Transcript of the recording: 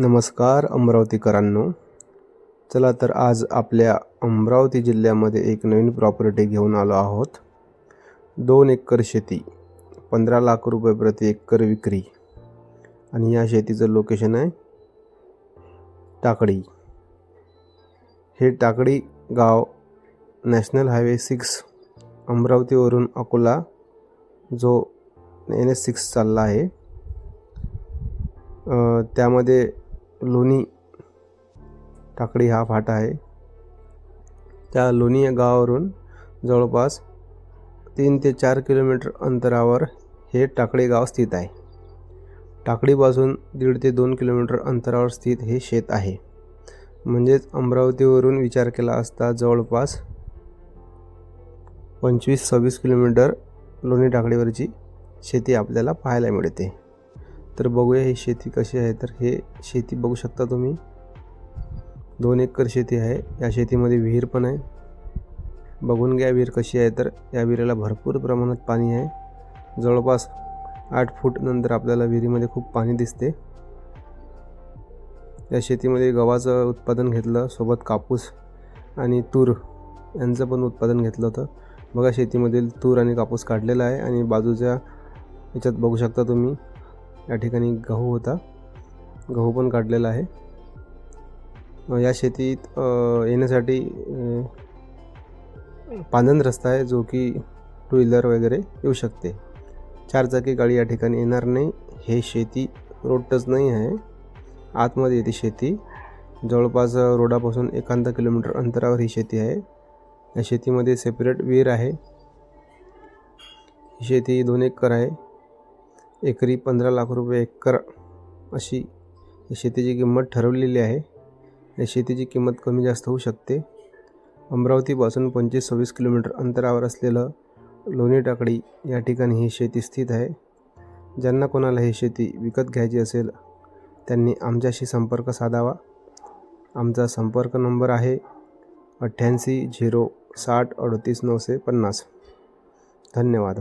नमस्कार अमरावतीकरांनो. चला तर आज आपल्या अमरावती जिल्ह्यामध्ये एक नवीन प्रॉपर्टी घेऊन आलो आहोत. दोन एकर शेती पंधरा लाख रुपये प्रति एकर विक्री. आणि या शेतीचं लोकेशन आहे टाकडी हे टाकडी गाव नॅशनल हायवे सिक्स अमरावतीवरून अकोला जो एन एस सिक्स चालला आहे. त्यामध्ये लोणी टाकडी हा फाटा आहे. त्या लोणी या गावावरून जवळपास तीन ते चार किलोमीटर अंतरावर हे टाकडी गाव स्थित आहे. टाकडीपासून दीड ते दोन किलोमीटर अंतरावर स्थित हे शेत आहे. म्हणजेच अमरावतीवरून विचार केला असता जवळपास पंचवीस सव्वीस किलोमीटर लोणी टाकडीवरची शेती आपल्याला पाहायला मिळते. तर बघूया ही शेती कशी आहे. तर हे शेती बघू शकता तुम्ही. दोन एकर शेती आहे. या शेतीमध्ये विहीर पण आहे. बघून घ्या विहीर कशी आहे. तर या विहिरीला भरपूर प्रमाणात पाणी आहे. जवळपास आठ फूट नंतर आपल्याला विहिरीमध्ये खूप पाणी दिसते. या शेतीमध्ये गव्हाचं उत्पादन घेतलं सोबत कापूस आणि तूर यांचं पण उत्पादन घेतलं होतं. बघा शेतीमधील तूर आणि कापूस काढलेला आहे आणि बाजूच्या याच्यात बघू शकता तुम्ही. या ठिकाणी गहू होता. गहू पण काढलेला आहे. या शेतीत येण्यासाठी पांधन रस्ता आहे जो की टू व्हीलर वगैरे येऊ शकते. चारचाकी गाडी या ठिकाणी येणार नाही. हे शेती रोडच नाही आहे. आतमध्ये येते शेती. जवळपास रोडापासून एकांत किलोमीटर अंतरावर ही शेती आहे. या शेतीमध्ये सेपरेट विहीर आहे. ही शेती दोन एकर आहे. एकरी पंधरा लाख रुपये एकर अशी शेतीची किंमत ठरवलेली आहे. या शेतीची किंमत कमी जास्त होऊ शकते. अमरावतीपासून पंचवीस सव्वीस किलोमीटर अंतरावर असलेलं लोणी टाकडी या ठिकाणी ही शेती स्थित आहे. ज्यांना कोणाला ही शेती विकत घ्यायची असेल त्यांनी आमच्याशी संपर्क साधावा. आमचा संपर्क नंबर आहे अठ्ठ्याऐंशी झिरो साठ अडतीस नऊशे पन्नास. धन्यवाद.